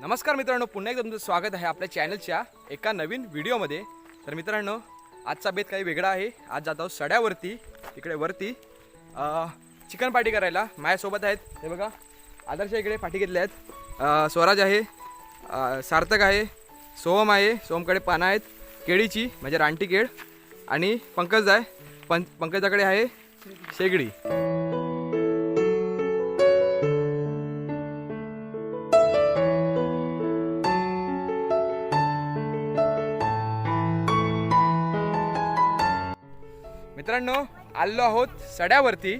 नमस्कार मित्रांनो पुन्हा एकदा तुमचं स्वागत आहे आपल्या चॅनलच्या एका नवीन व्हिडिओमध्ये. तर मित्रांनो आजचा बेत काही वेगळा आहे. आज जात आहोत सड्यावरती तिकडे वरती. चिकन पार्टी करायला. माझ्यासोबत आहेत हे बघा आदर्श इकडे पाठी घेतल्या आहेत. स्वराज आहे सार्थक आहे सोहम आहे सोहमकडे पानं आहेत केळीची म्हणजे रानटी केळ. आणि पंकज आहे पं पंकजाकडे आहे शेगडी. मित्रांनो आलो आहोत सड्यावरती.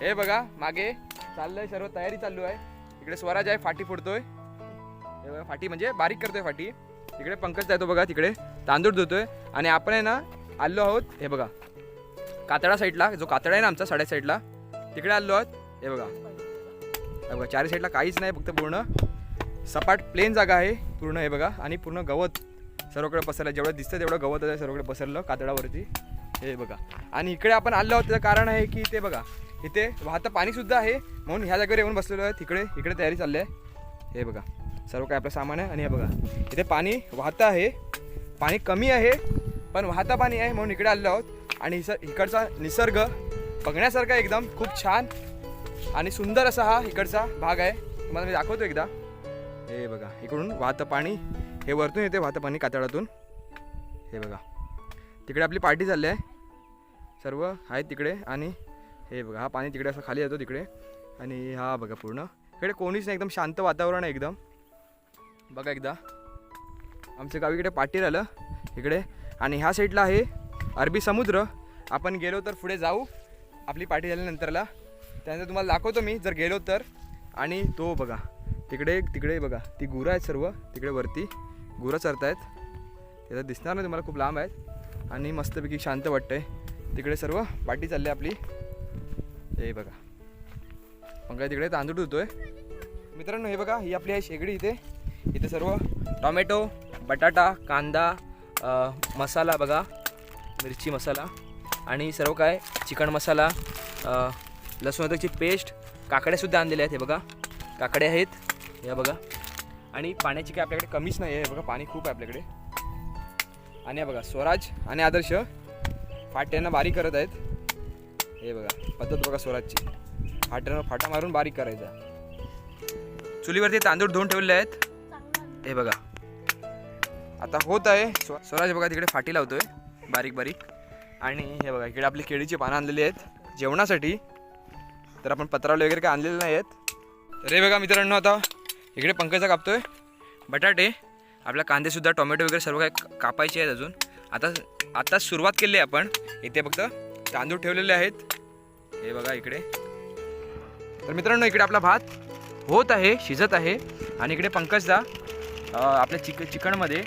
हे बघा मागे चाललंय सर्व तयारी चालू आहे. इकडे स्वराज आहे फाटी फोडतोय. हे बघा फाटी म्हणजे बारीक करतोय फाटी. तिकडे पंकज जातो बघा तिकडे तांदूळ धुतोय. आणि आपण आहे ना आलो आहोत हे बघा कातडा साईडला जो कातडा आहे ना आमचा सड्या साईडला तिकडे आलो आहोत हे बघा. हे बघा चारी साईडला काहीच नाही फक्त पूर्ण सपाट प्लेन जागा आहे. पूर्ण हे बघा. आणि पूर्ण गवत. सर्वकडे पसरलं जेवढं दिसतं तेवढं गवत आहे सर्वकडे पसरलं कातडावरती. हे बघा. आणि इकडे आपण आलो आहोत त्याचं कारण आहे की ते बघा. इथे वाहतं पाणीसुद्धा आहे. म्हणून ह्या जागेवर येऊन बसलेलो आहे. तिकडे इकडे तयारी चालली आहे. हे बघा. सर्व काय आपलं सामान आहे. आणि हे बघा. इथे पाणी वाहतं आहे. पाणी कमी आहे पण वाहतं पाणी आहे म्हणून इकडे आलो आहोत. आणि इस इकडचा निसर्ग बघण्यासारखा एकदम. खूप छान आणि सुंदर असा हा इकडचा भाग आहे. तुम्हाला मी दाखवतो एकदा. हे बघा. इकडून वाहतं पाणी. हे वरतून येते वाहतं पाणी कातळातून. हे बघा. तिकडे आपली पार्टी चालली आहे. सर्व आहेत तिकडे आणि हे बघा हा पाणी तिकडे असं खाली येतो तिकडे. आणि हा बघा पूर्ण. इकडे कोणीच नाही एकदम शांत वातावरण आहे एकदम. बघा एकदा. आमच्या गाव इकडे पार्टी राहिलं इकडे. आणि ह्या साईडला आहे अरबी समुद्र. आपण गेलो तर पुढे जाऊ. आपली पार्टी झाल्यानंतरला त्यानंतर तुम्हाला दाखवतो मी जर गेलो तर. आणि तो बघा. तिकडे तिकडे बघा. ती गुरं आहेत सर्व. तिकडे वरती. गुरं चरत आहेत त्याचं दिसणार नाही तुम्हाला खूप लांब आहेत. आणि मस्तपैकी शांत वाटतंय. तिकडे सर्व पाठी चालली आहे आपली. हे बघा. पंकज तिकडे तांदूळ धुतोय. मित्रांनो हे बघा ही आपली आहे शेगडी इथे. इथे सर्व टॉमॅटो बटाटा कांदा मसाला बघा. मिरची मसाला. आणि सर्व काय? चिकन मसाला लसूण अद्रकची पेस्ट काकड्यासुद्धा आणलेल्या आहेत हे बघा. काकडे आहेत या बघा. आणि पाण्याची काय आपल्याकडे कमीच नाही आहे हे बघा. पाणी खूप आहे आपल्याकडे. आणि बघा स्वराज आणि आदर्श फाट्यांना बारीक करत आहेत. हे बघा पद्धत बघा स्वराजची. फाट्यांना फाटा मारून बारीक करायचा. चुलीवरती तांदूळ धुवून ठेवले आहेत. हे बघा. आता होत आहे स्व स्वराज बघा तिकडे फाटी लावतोय बारीक बारीक. आणि हे बघा इकडे आपली केळीची पानं आणलेली आहेत. जेवणासाठी. तर आपण पत्रावले वगैरे काय आणलेले नाही आहेत तर हे बघा मित्रांनो आता इकडे पंकजा कापतोय. बटाटे. आपल्या कांदेसुद्धा टोमॅटो वगैरे सर्व काय का- कापायचे आहेत अजून. आता आता सुरुवात केली आहे आपण. इथे फक्त तांदूळ ठेवलेले आहेत. हे बघा इकडे. तर मित्रांनो इकडे आपला भात होत आहे शिजत आहे. आणि इकडे पंकजदा आपल्या चिक चिकनमध्ये.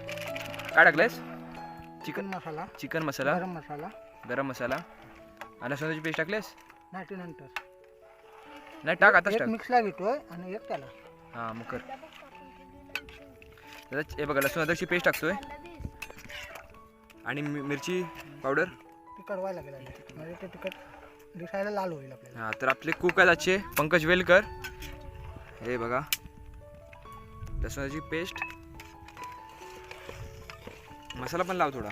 काय टाकलंयस? Chicken chicken masala. Chicken masala. Garam masala. Garam मसाला. आणि लसणाची पेस्ट टाकलेस नाटी नंतर. नाही टाक टाक. मिक्सला घेतोय आणि एक त्याला. हां मग कर. हे बघा लसूण अद्रकची पेस्ट टाकतोय. आणि मि- मिरची पावडर तिखट व्हायला लागेल आधी. म्हणजे ते तिखट दिसायला लाल होईल आपल्याला. हां तर आपले कुक आहेत आजचे पंकज वेलकर. हे बघा. लसणाची पेस्ट मसाला पण लाव थोडा.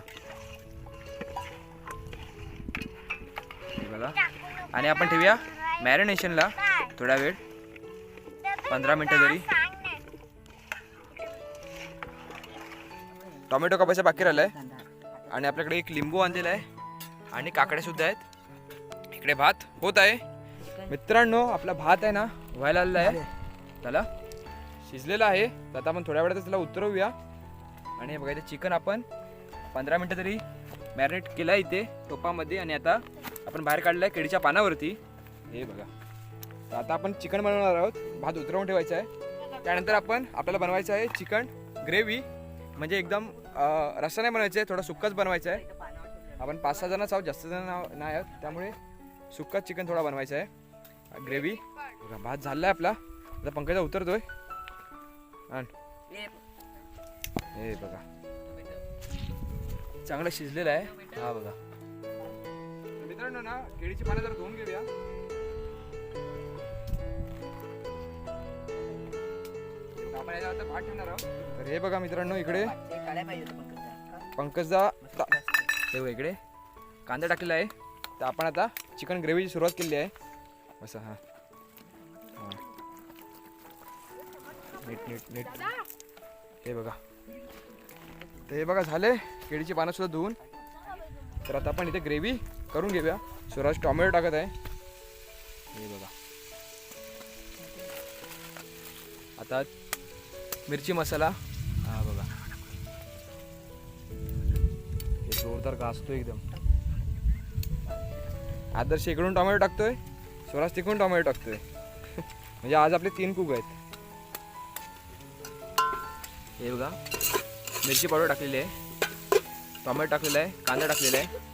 हे बघा. आणि आपण ठेवूया मॅरिनेशनला थोडा वेळ. पंधरा मिनटं तरी टोमॅटो कापायचा बाकी राहिलाय. आणि आपल्याकडे एक लिंबू आणलेला आहे. आणि काकड्यासुद्धा आहेत. इकडे भात होत आहे. मित्रांनो आपला भात आहे ना व्हायला आलेला आहे. त्याला शिजलेला आहे. तर आता आपण थोड्या वेळातच त्याला उतरवूया. आणि बघायचं बघा इथे चिकन आपण पंधरा मिनटं तरी मॅरिनेट केलं आहे इथे टोपामध्ये. आणि आता आपण बाहेर काढलं आहे केळीच्या पानावरती. हे बघा. तर आता आपण चिकन बनवणार आहोत. भात उतरवून ठेवायचा आहे. त्यानंतर आपण आपल्याला बनवायचं आहे चिकन ग्रेव्ही. म्हणजे एकदम रस्सा नाही बनवायचं आहे थोडा सुक्काच बनवायचं आहे आपण पाच सहा जणच आहोत जास्त जण नाही आहोत. त्यामुळे सुक्काच चिकन थोडा बनवायचं आहे ग्रेव्ही. भात झाला आहे आपला. आता पंकजा उतरतोय. हे बघा. चांगलं शिजलेलं आहे. हा बघा. मित्रांनो ना केळीची पानं जर धुवून घेऊया. हे बघा, आपण याच्यावर आता भात ठेवणार आहोत. तर हे बघा मित्रांनो इकडे. ते काढायला पाहिजे होतं पंकजदा. का? हे बघा इकडे. कांदा टाकलेला आहे. तर आपण आता चिकन ग्रेव्हीची सुरुवात केली आहे. असं हां. हां. नीट नीट नीट. हे बघा. तर हे बघा झाले. केळीची पानं सुद्धा धुवून. तर आता आपण इथे ग्रेव्ही करून घेऊया. स्वराज टॉमॅटो टाकत आहे. हे बघा. आता मिरची मसाला. हा बघा. हे जोरदार घासतो एकदम. आदर्श इकडून टोमॅटो टाकतोय स्वराज तिकडून टोमॅटो टाकतोय. म्हणजे आज आपले तीन कुक आहेत. हे बघा मिरची पावडर टाकलेली आहे. टोमॅटो टाकलेला आहे कांदा टाकलेला आहे.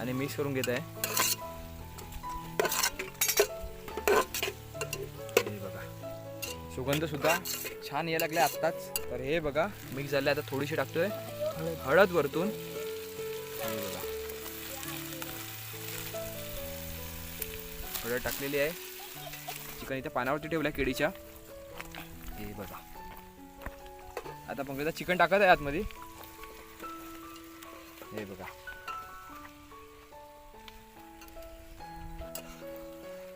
आणि मिक्स करून घेत आहे. बघा. सुगंध सुद्धा छान यायला लागले आत्ताच. तर हे बघा मिक्स झाले आता थोडीशी टाकतोय. हळद वरतून. हे बघा. हळद टाकलेली आहे. चिकन इथे पानावरती ठेवलं आहे केळीच्या. हे बघा. आता पंकजा चिकन टाकत आहे आतमध्ये. हे बघा.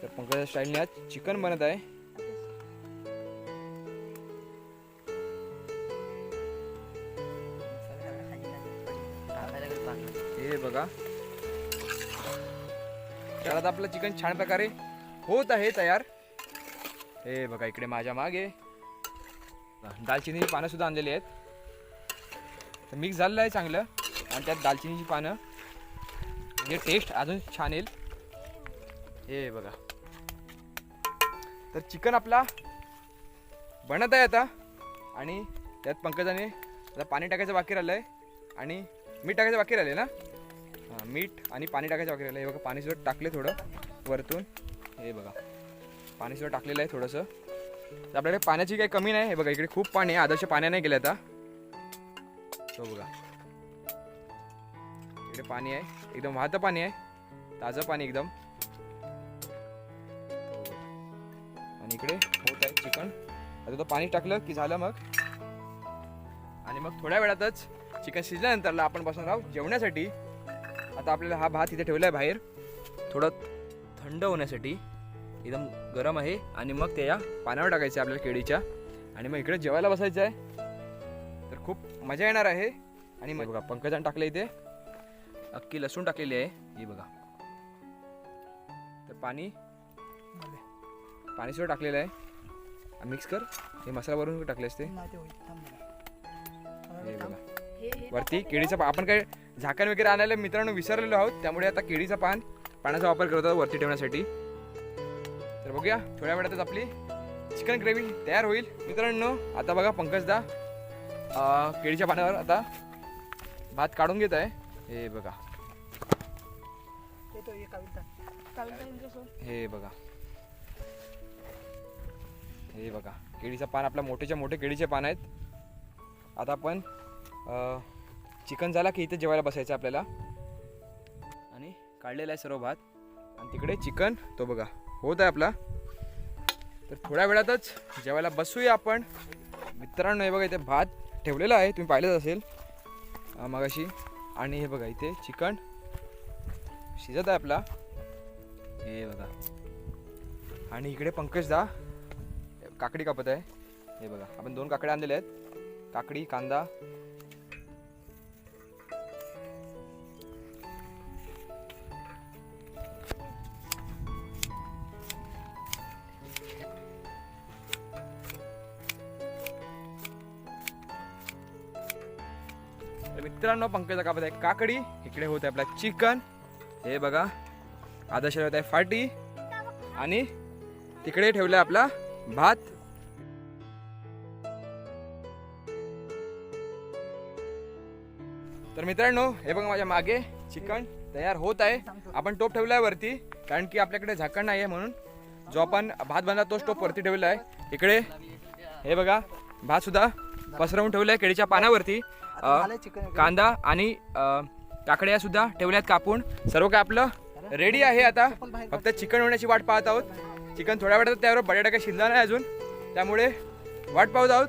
तर पंकजा स्टाईलने आज चिकन बनत आहे. तर आता आपलं चिकन छान प्रकारे होत आहे तयार. हे बघा इकडे माझ्या मागे. दालचिनीची पानं सुद्धा आणलेली आहेत. तर मिक्स झालेलं आहे चांगलं. आणि त्यात दालचिनीची पानं. म्हणजे टेस्ट अजून छान येईल. हे बघा. तर चिकन आपला बनत आहे आता. आणि त्यात पंकजाने आता पाणी टाकायचं बाकी राहिलं आहे आणि मीठ टाकायचं बाकी राहिले ना? मीठ आणि पाणी टाकायचं बाकी राहिलं हे बघा पाणी सुद्धा टाकले थोडं वरतून. हे बघा पाणी सुद्धा टाकलेलं आहे थोडंसं. तर आपल्याकडे पाण्याची काही कमी नाही. हे बघा इकडे खूप पाणी आहे. आदर्श पाणी नाही गेलं आता. तो बघा. इकडे पाणी आहे. एकदम वाहतं पाणी आहे. ताजं पाणी एकदम. आणि इकडे होत आहे चिकन. आता तो पाणी टाकलं की झालं मग. आणि मग थोड्या वेळातच चिकन शिजल्यानंतरला आपण बसणार आहोत जेवण्यासाठी. आता आपल्याला हा भात इथे ठेवला आहे बाहेर. थोडं थंड होण्यासाठी एकदम गरम आहे. आणि मग त्या पाण्यावर टाकायचं आहे आपल्याला केळीच्या. आणि मग इकडे जेवायला बसायचं आहे. तर खूप मजा येणार आहे. आणि मग बघा पंकजान टाकलं इथे. अख्खी लसूण टाकलेली आहे. ही बघा. तर पाणी पाणी सुद्धा टाकलेलं आहे. मिक्स कर. हे मसाला वरून टाकले असते. हे. बघा. वरती केळीचं पा आपण काय झाकण वगैरे आणायला मित्रांनो विसरलेलो आहोत त्यामुळे आता केळीचं पान पाण्याचा वापर करत आहोत वरती ठेवण्यासाठी. तर बघूया थोड्या वेळातच आपली चिकन ग्रेव्ही तयार होईल. मित्रांनो आता बघा पंकजदा केळीच्या पानावर आता भात काढून घेत आहे. हे बघा. कविता. हे बघा. हे बघा केळीचं पान आपल्या मोठेच्या मोठे केळीचे पान आहेत. आता आपण चिकन झाला की इथे जेवायला बसायचं आपल्याला. आणि काढलेला आहे सर्व भात. आणि तिकडे चिकन तो बघा होत आहे आपला. तर थोड्या वेळातच जेवायला बसूया आपण. मित्रांनो हे बघा इथे भात ठेवलेला आहे. तुम्ही पाहिलंच असेल. मगाशी. आणि हे बघा इथे चिकन शिजत आहे आपला. हे बघा. आणि इकडे पंकज दा काकडी कापत आहे. हे बघा आपण दोन काकड्या आणलेल्या आहेत. काकडी कांदा मित्रांनो पंकजा कापत आहे काकडी. इकडे होत आहे आपला चिकन. हे बघा आदर्श होत आहे फाटी. आणि तिकडे ठेवला आपला भात. तर मित्रांनो हे बघा माझ्या मागे चिकन तयार होत आहे. आपण टोप ठेवलाय वरती कारण की आपल्याकडे झाकण नाही आहे म्हणून. जो आपण भात बनला तोच टोप वरती ठेवला आहे. इकडे हे बघा भात सुद्धा पसरवून ठेवलाय केळीच्या पानावरती. कांदा आणि काकड्या सुद्धा ठेवल्यात कापून. सर्व काय आपलं रेडी आहे आता. फक्त चिकन होण्याची वाट पाहत आहोत. चिकन थोड्या वेळात त्यावर बटाटा काही शिजला नाही अजून. त्यामुळे वाट पाहत आहोत.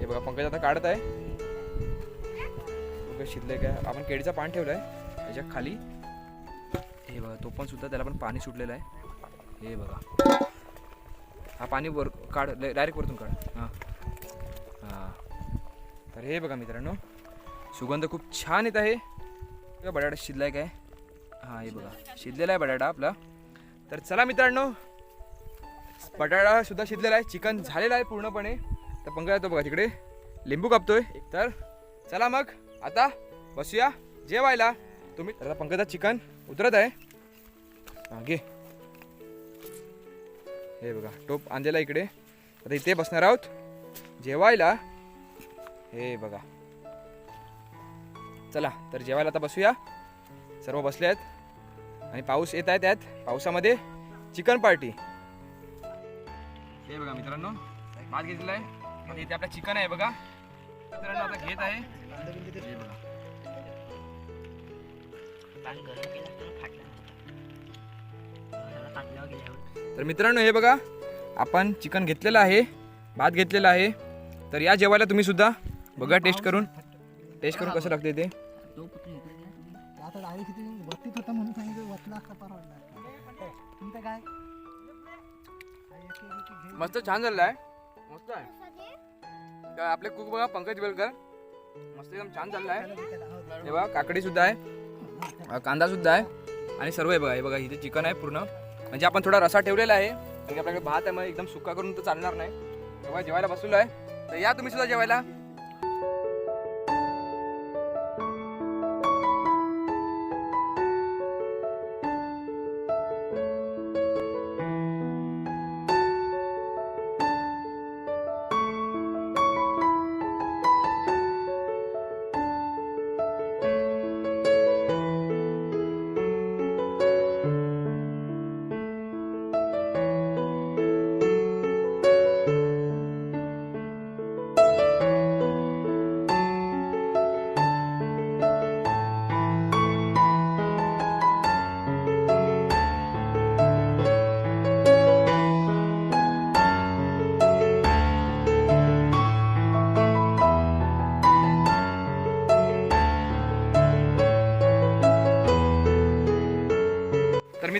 हे बघा पंकज आता काढत आहे. बघा शिजले काय? आपण केळीचा पान ठेवलाय. त्याच्याखाली. हे बघा तो पण सुद्धा त्याला पण पाणी सुटलेलं आहे. हे बघा. हा पाणी वर काढ डायरेक्ट वरतून काढ. हां. तर हे बघा मित्रांनो सुगंध खूप छान येत आहे. बघा बटाटा शिजलाय काय? हां हे बघा शिजलेला आहे बटाटा आपला. तर चला मित्रांनो बटाटा सुद्धा शिजलेला आहे चिकन झालेलं आहे पूर्णपणे. तर पंकज येतो बघा तिकडे लिंबू कापतोय. तर चला मग आता बसूया जेवायला. तुम्ही आता पंकजा चिकन उतरत आहे. हा, घे. हे बघा टोप आणलेला इकडे. आता इथे बसणार आहोत. जेवायला. हे बघा. चला तर जेवायला आता बसूया. सर्व बसले आहेत. आणि पाऊस येत आहे त्यात पावसामध्ये चिकन पार्टी. हे बघा मित्रांनो भात घेतलेला आहे आणि इथे आपला चिकन आहे बघा. मित्रांनो आता घेत आहे. हे बघा. तर मित्रांनो हे बघा आपण चिकन घेतलेलं आहे भात घेतलेला आहे. तर या जेवायला तुम्ही सुद्धा बघा टेस्ट करून. टेस्ट करून कसं लागते ते? आता किती होता म्हणून सांगितलं असता परवडला तुमचं काय मस्त छान झालं आहे मस्त आहे. तर आपले कुक बघा पंकज बेलकर. मस्त एकदम छान झालं आहे हे बघा काकडी सुद्धा आहे. कांदा सुद्धा आहे. आणि सर्व आहे बघा हे बघा इथे चिकन आहे पूर्ण. म्हणजे आपण थोडा रसा ठेवलेला आहे आणि आपल्याकडे भात आहे मग एकदम सुका करून तर चालणार नाही. तेव्हा जेवायला बसलेलो आहे. तर या तुम्ही सुद्धा जेवायला.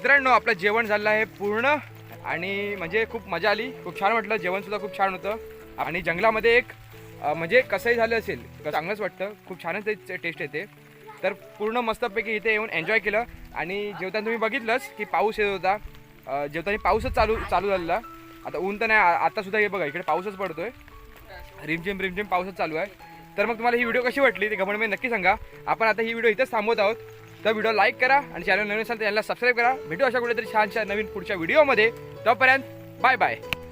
मित्रांनो आपलं जेवण झालं आहे पूर्ण आणि म्हणजे खूप मजा आली. खूप छान वाटलं. जेवणसुद्धा खूप छान होतं. आणि जंगलामध्ये एक म्हणजे कसंही झालं असेल तर चांगलंच वाटतं. खूप छानच ते टेस्ट येते. तर पूर्ण मस्तपैकी इथे येऊन एन्जॉय केलं. आणि जेवताना तुम्ही बघितलंच की पाऊस येत होता. अं, जेवताना पाऊसच चालू चालू झालेला. आता ऊन तर नाही आत्तासुद्धा हे बघा इकडे पाऊसच पडतोय. रिमझिम रिमझिम पाऊसच चालू आहे. तर मग तुम्हाला ही व्हिडिओ कशी वाटली ते कमेंटमध्ये नक्की सांगा. आपण आता ही व्हिडिओ इथंच थांबवत आहोत. तर व्हिडिओ लाईक करा आणि चॅनल नवीन असेल तर चॅनलला सबस्क्राईब करा. भेटू अशा कुठेतरी छानशा नवीन पुढच्या व्हिडिओमध्ये तोपर्यंत बाय बाय